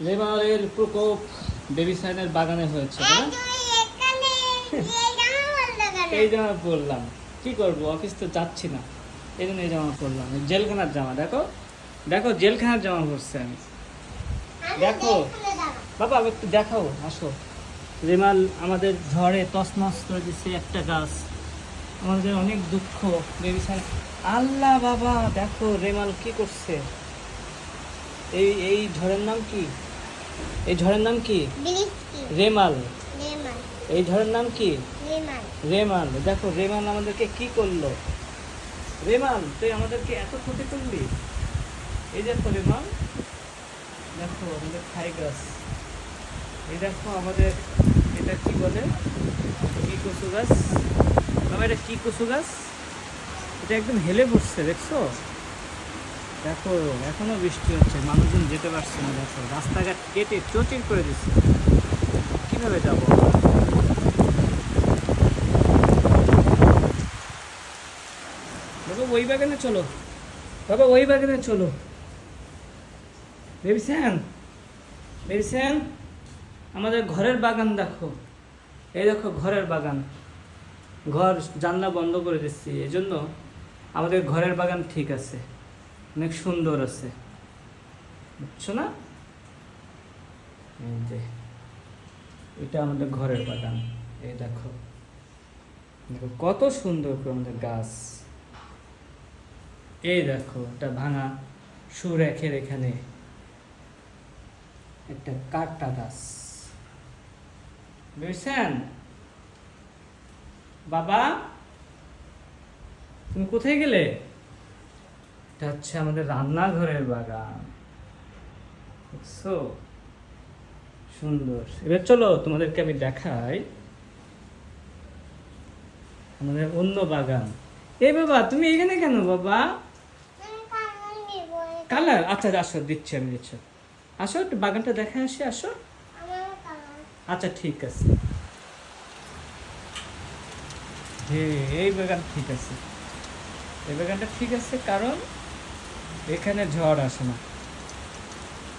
রেমালের প্রকোপ বেবি সাইনের বাগানে হয়েছে এই জামা পরলাম কি করব? অফিস তো যাচ্ছি না। এই জন্য এই জামা পরলাম জেলখানার জামা দেখো? দেখো জেলখানার জামা পরছি আমি। দেখো। বাবা আবার একটু দেখাও আসো। রেমাল আমাদের ঝড়ে তছনছ করে দিচ্ছে একটা গাছ। আমাদের অনেক দুঃখ বেবি সাইন আল্লাহ বাবা দেখো রেমাল কি করছে? এই এই ঝড়ের নাম কি? এই ঝড়ের নাম কি? রেমাল। এই ঝড়ের নাম কি? রেমাল। দেখো রেমাল আমাদেরকে কি করল? রেমাল তুই আমাদেরকে এত ক্ষতি করলি? এই দেখো রেমাল। দেখো আমাদের খাই গাছ এই দেখো আমাদের এটা কি বলে? কি কচু গাছ বাবা এটা কি কচু গাছ এটা একদম হেলে পড়ছে দেখছ? দেখো এখনও বৃষ্টি হচ্ছে, মানুষজন যেতে পারছে না, দেখো, রাস্তাঘাট কেটে চচির করে দিচ্ছে। কীভাবে যাব? বাবা, ওই বাগানে চলো। বাবা, ওই বাগানে চলো। ভেবেছেন ভেবেছেন আমাদের ঘরের বাগান দেখো। এই দেখো, ঘরের বাগান। ঘর, জানলা বন্ধ করে দিচ্ছি এই জন্য আমাদের ঘরের বাগান ঠিক আছে। অনেক সুন্দর আছে। বুঝছ না? এই যে, এটা আমাদের ঘরের বাগান। এই দেখো। দেখো, কত সুন্দর করে আমাদের গাছ। এই দেখো একটা ভাঙা সুরেখের এখানে একটা কাঠটা গাছ। বুঝছেন? বাবা, তুমি কোথায় গেলে? এটা হচ্ছে আমাদের রান্নাঘরের বাগান। সুন্দর। এবার চলো তোমাদেরকে আমি দেখাই আমাদের অন্য বাগান। এই বাবা, তুমি এখানে কেন বাবা? কালার? আচ্ছা আসো, দিচ্ছি আমি, দিচ্ছি। আসো, একটু বাগানটা দেখে আসি, আসো। আচ্ছা ঠিক আছে। হ্যাঁ এই বাগান ঠিক আছে। এই বাগানটা ঠিক আছে, কারণ এখানে ঝড় আসে না।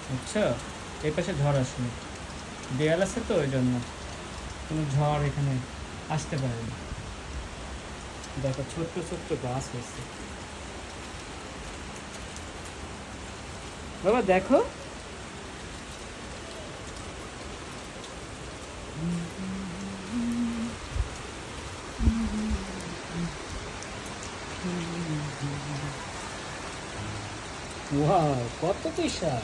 বুঝছ? এই পাশে ঝড় আসে না। দেয়াল আছে তো ওই জন্য কোনো ঝড় এখানে আসতে পারে না। দেখো, ছোট্ট ছোট্ট গাছ হয়েছে। বাবা, দেখো। ওয়াও কত বিশাল